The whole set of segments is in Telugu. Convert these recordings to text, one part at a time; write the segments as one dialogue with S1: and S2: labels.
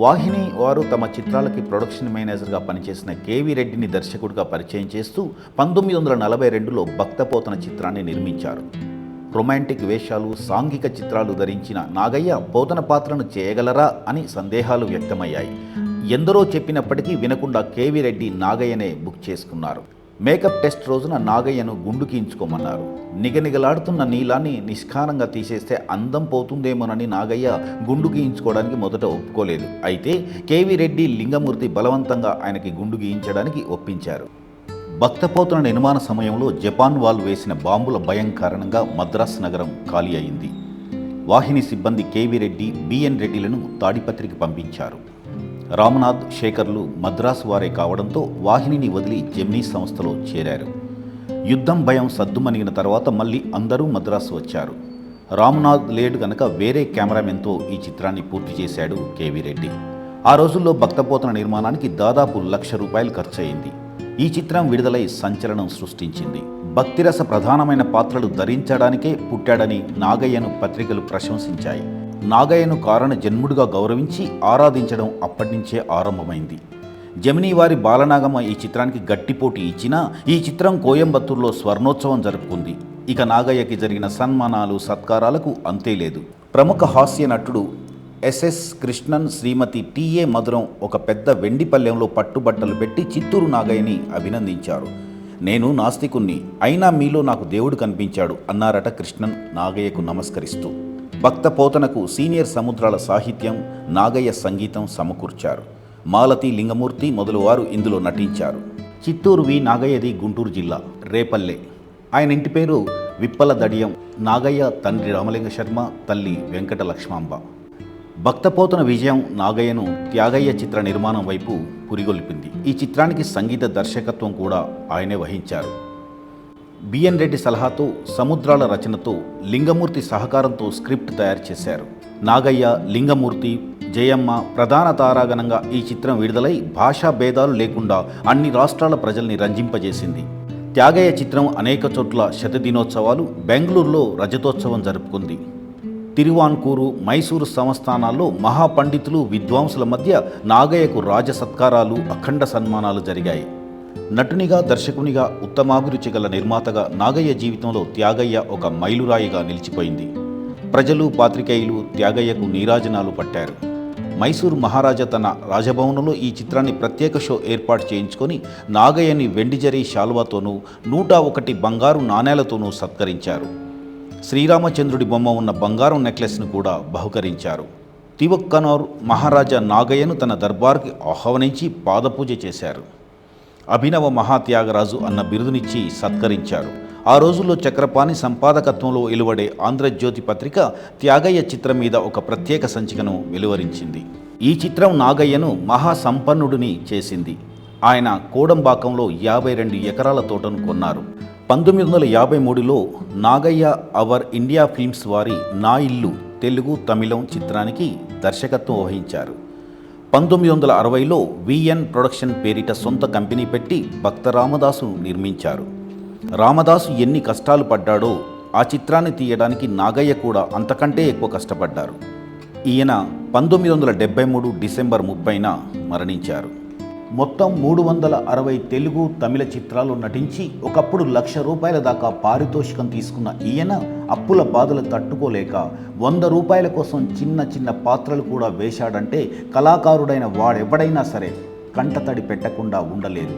S1: వాహిని వారు తమ చిత్రాలకి ప్రొడక్షన్ మేనేజర్గా పనిచేసిన కేవీ రెడ్డిని దర్శకుడిగా పరిచయం చేస్తూ పంతొమ్మిది వందల నలభై రెండులో భక్తపోతన చిత్రాన్ని నిర్మించారు. రొమాంటిక్ వేషాలు సాంఘిక చిత్రాలు ధరించిన నాగయ్య బోధన పాత్రను చేయగలరా అని సందేహాలు వ్యక్తమయ్యాయి. ఎందరో చెప్పినప్పటికీ వినకుండా కేవీ రెడ్డి నాగయ్యనే బుక్ చేసుకున్నారు. మేకప్ టెస్ట్ రోజున నాగయ్యను గుండుకించుకోమన్నారు నిగనిగలాడుతున్న నీలాన్ని నిష్కారంగా తీసేస్తే అందం పోతుందేమోనని నాగయ్య గుండు గీయించుకోవడానికి మొదట ఒప్పుకోలేదు. అయితే కేవీ రెడ్డి లింగమూర్తి బలవంతంగా ఆయనకి గుండు గీయించడానికి ఒప్పించారు. భక్తపోతుల నిర్మాణ సమయంలో జపాన్ వాళ్ళు వేసిన బాంబుల భయం కారణంగా మద్రాస్ నగరం ఖాళీ అయింది. వాహిని సిబ్బంది K V Reddy B N రెడ్డిలను తాడిపత్రికి పంపించారు. రామనాథ్ శేఖర్లు మద్రాసు వారే కావడంతో వాహినిని వదిలి జెమ్నీ సంస్థలో చేరారు. యుద్ధం భయం సద్దుమణిగిన తర్వాత మళ్ళీ అందరూ మద్రాసు వచ్చారు. రామ్నాథ్ లేడు గనక వేరే కెమెరామెన్తో ఈ చిత్రాన్ని పూర్తి చేశాడు కేవీ రెడ్డి. ఆ రోజుల్లో భక్తపోతన నిర్మాణానికి దాదాపు లక్ష రూపాయలు ఖర్చయింది. ఈ చిత్రం విడుదలై సంచలనం సృష్టించింది. భక్తిరస ప్రధానమైన పాత్రలు ధరించడానికే పుట్టాడని నాగయ్యను పత్రికలు ప్రశంసించాయి. నాగయ్యను కారణ జన్ముడిగా గౌరవించి ఆరాధించడం అప్పటినుంచే ఆరంభమైంది. జమినీ వారి బాలనాగమ్మ ఈ చిత్రానికి గట్టిపోటీ ఇచ్చినా ఈ చిత్రం కోయంబత్తూరులో స్వర్ణోత్సవం జరుపుకుంది. ఇక నాగయ్యకి జరిగిన సన్మానాలు సత్కారాలకు అంతే లేదు. ప్రముఖ హాస్య నటుడు ఎస్ఎస్ కృష్ణన్ శ్రీమతి టిఏ మధురం ఒక పెద్ద వెండి పల్లెంలో పట్టుబట్టలు పెట్టి చిత్తూరు నాగయ్యని అభినందించారు. నేను నాస్తికుణ్ణి అయినా మీలో నాకు దేవుడు కనిపించాడు అన్నారట కృష్ణన్ నాగయ్యకు నమస్కరిస్తూ. భక్త పోతనకు సీనియర్ సముద్రాల సాహిత్యం నాగయ్య సంగీతం సమకూర్చారు. మాలతి లింగమూర్తి మొదలువారు ఇందులో నటించారు. చిత్తూరు వి. నాగయ్యది గుంటూరు జిల్లా రేపల్లె. ఆయన ఇంటి పేరు విప్పల దడియం నాగయ్య తండ్రి రామలింగ శర్మ తల్లి వెంకట లక్ష్మాంబ. భక్తపోతన విజయం నాగయ్యను త్యాగయ్య చిత్ర నిర్మాణం వైపు పురిగొల్పింది. ఈ చిత్రానికి సంగీత దర్శకత్వం కూడా ఆయనే వహించారు. బిఎన్ రెడ్డి సలహాతో సముద్రాల రచనతో లింగమూర్తి సహకారంతో స్క్రిప్ట్ తయారు చేశారు. నాగయ్య లింగమూర్తి జయమ్మ ప్రధాన తారాగణంగా ఈ చిత్రం విడుదలై భాషా భేదాలు లేకుండా అన్ని రాష్ట్రాల ప్రజల్ని రంజింపజేసింది. త్యాగయ్య చిత్రం అనేక చోట్ల శతదినోత్సవాలు బెంగళూరులో రజతోత్సవం జరుపుకుంది. తిరువాన్కూరు మైసూరు సంస్థానాల్లో మహాపండితులు విద్వాంసుల మధ్య నాగయ్యకు రాజ సత్కారాలు అఖండ సన్మానాలు జరిగాయి. నటునిగా దర్శకునిగా ఉత్తమాభిరుచి గల నిర్మాతగా నాగయ్య జీవితంలో త్యాగయ్య ఒక మైలురాయిగా నిలిచిపోయింది. ప్రజలు పాత్రికేయులు త్యాగయ్యకు నీరాజనాలు పట్టారు. మైసూరు మహారాజా తన రాజభవనంలో ఈ చిత్రాన్ని ప్రత్యేక షో ఏర్పాటు చేయించుకొని నాగయ్యని వెండిజరీ శాల్వాతోనూ నూట ఒకటి బంగారు నాణేలతోనూ సత్కరించారు. శ్రీరామచంద్రుడి బొమ్మ ఉన్న బంగారం నెక్లెస్ను కూడా బహుకరించారు. తివక్కనోర్ మహారాజా నాగయ్యను తన దర్బార్కి ఆహ్వానించి పాదపూజ చేశారు. అభినవ మహాత్యాగరాజు అన్న బిరుదునిచ్చి సత్కరించారు. ఆ రోజుల్లో చక్రపాణి సంపాదకత్వంలో వెలువడే ఆంధ్రజ్యోతి పత్రిక త్యాగయ్య చిత్రం మీద ఒక ప్రత్యేక సంచికను వెలువరించింది. ఈ చిత్రం నాగయ్యను మహాసంపన్నుడిని చేసింది. ఆయన కోడంబాకంలో యాభై రెండు ఎకరాల తోటను కొన్నారు. పంతొమ్మిది వందల యాభై మూడులో నాగయ్య అవర్ ఇండియా ఫిల్మ్స్ వారి నా ఇల్లు తెలుగు తమిళం చిత్రానికి దర్శకత్వం వహించారు. పంతొమ్మిది వందల అరవైలో విఎన్ ప్రొడక్షన్ పేరిట సొంత కంపెనీ పెట్టి భక్త రామదాసు నిర్మించారు. రామదాసు ఎన్ని కష్టాలు పడ్డాడో ఆ చిత్రాన్ని తీయడానికి నాగయ్య కూడా అంతకంటే ఎక్కువ కష్టపడ్డారు. ఈయన పంతొమ్మిది వందల డెబ్బై మూడు డిసెంబర్ ముప్పైన మరణించారు. మొత్తం మూడు వందల అరవై తెలుగు తమిళ చిత్రాలు నటించి ఒకప్పుడు లక్ష రూపాయల దాకా పారితోషికం తీసుకున్న ఈయన అప్పుల బాధలు తట్టుకోలేక వంద రూపాయల కోసం చిన్న చిన్న పాత్రలు కూడా వేశాడంటే కళాకారుడైన వాడెవడైనా సరే కంటతడి పెట్టకుండా ఉండలేదు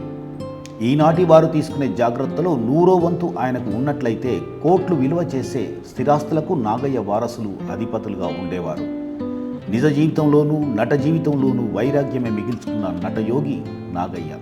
S1: ఈనాటి వారు తీసుకునే జాగ్రత్తలో నూరో వంతు ఆయనకు ఉన్నట్లయితే కోట్లు విలువ చేసే స్థిరాస్తులకు నాగయ్య వారసులు అధిపతులుగా ఉండేవారు. నిజ జీవితంలోనూ నట జీవితంలోనూ వైరాగ్యమే మిగిల్చుకున్న నటయోగి నాగయ్య.